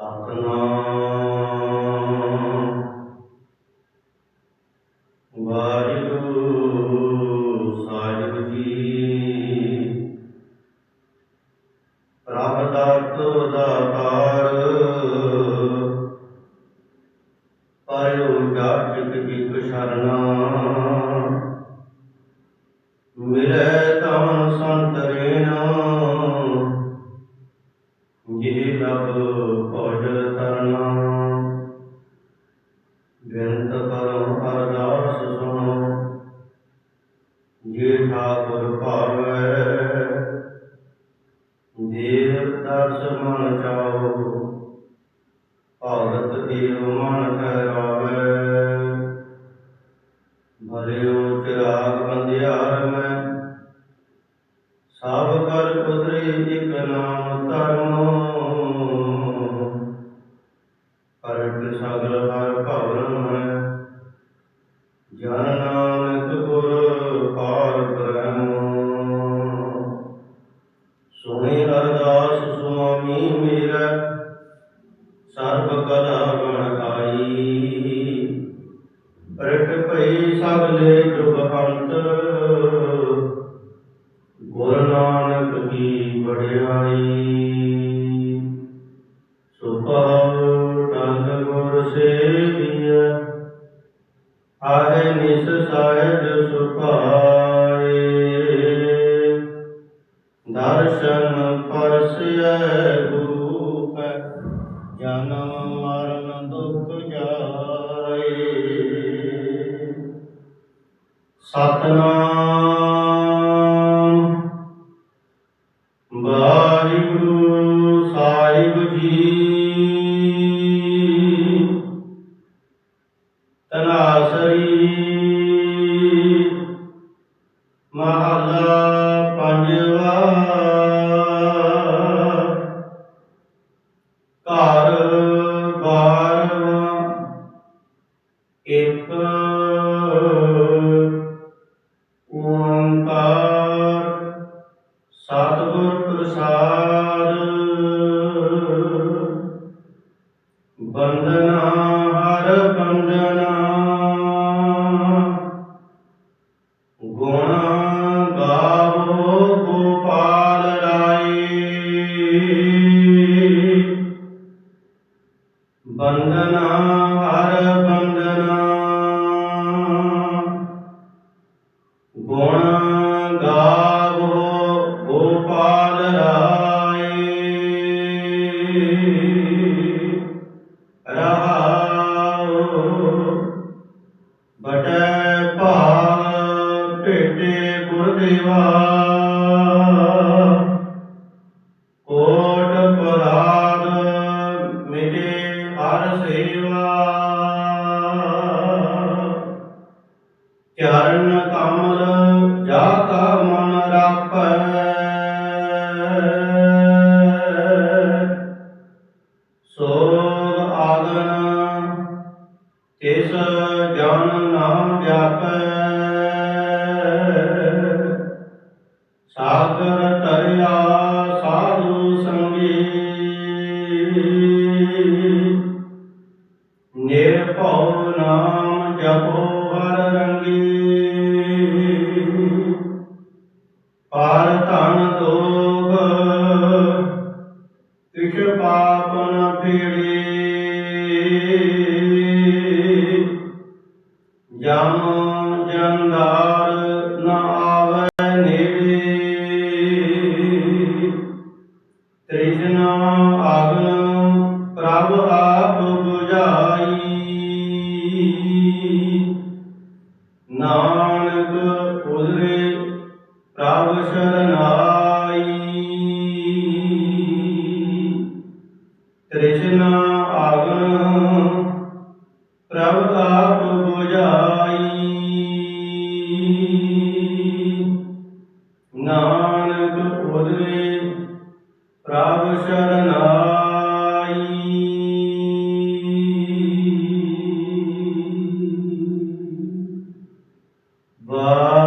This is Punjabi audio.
ਸਤਨਾਮ। ਵਾਹਿਗੁਰੂ ਸਾਹਿਬ ਜੀ। ਭਗਤ ਮਨ ਠਹਿਰਾਵੇ ਭਲਿਓ ਚਿਰਾਗ ਬੰਦਿਆਰ ਮੈਂ ਸਭ ਕਰ ਕੁਦਰੀ ਇਕ ਨਾਮ ਧਰਮੋ। ਪਰਟ ਸਗਲ ਹਰ ਭਵਨ ਮੈਂ ਜਨ ਆਏ ਨਿਸ ਸਾਹਿਜ ਸੁਭਾਏ ਦਰਸ਼ਨ ਪਰਸੈ ਤਨਾਸਰੀ ਮਹਲਾ ਪੰਜਵਾ। ਘਰ ਬਾਰਵਾ। ਇੱਕ ਓੰਕਾਰ। ਬੰਦਨਾ ਹਰ ਬੰਦਨਾ ਗੁਣ ਗਾਵੋ ਗੋਪਾਲ ਰਾਏ। ਰਹਾਉ ਬਟੈ ਭਾਗ ਭੇਟੇ ਗੁਰਦੇਵਾ। ਕੋਟ ਚਰਨ ਕਮਲ ਜਾ ਕਾ ਮਨ ਰਾਪੈ। ਸੋਗ ਆਗਨ ਤਿਸ ਜਨ ਨਾਮ ਜਾਪੈ। ਨਾਨਕ ਉਦਰੇ ਪ੍ਰਭ ਸ਼ਰਨਾਈ। ਤ੍ਰਿਸ਼ਨਾ ਅਗਨ ਪ੍ਰਭ ਆਪ 부ਝਾਈ ਨਾਨਕ ਉਦਰੇ ਪ੍ਰਭ ਸ਼ਰਨਾਈ। ਵਾਹਿਗੁਰੂ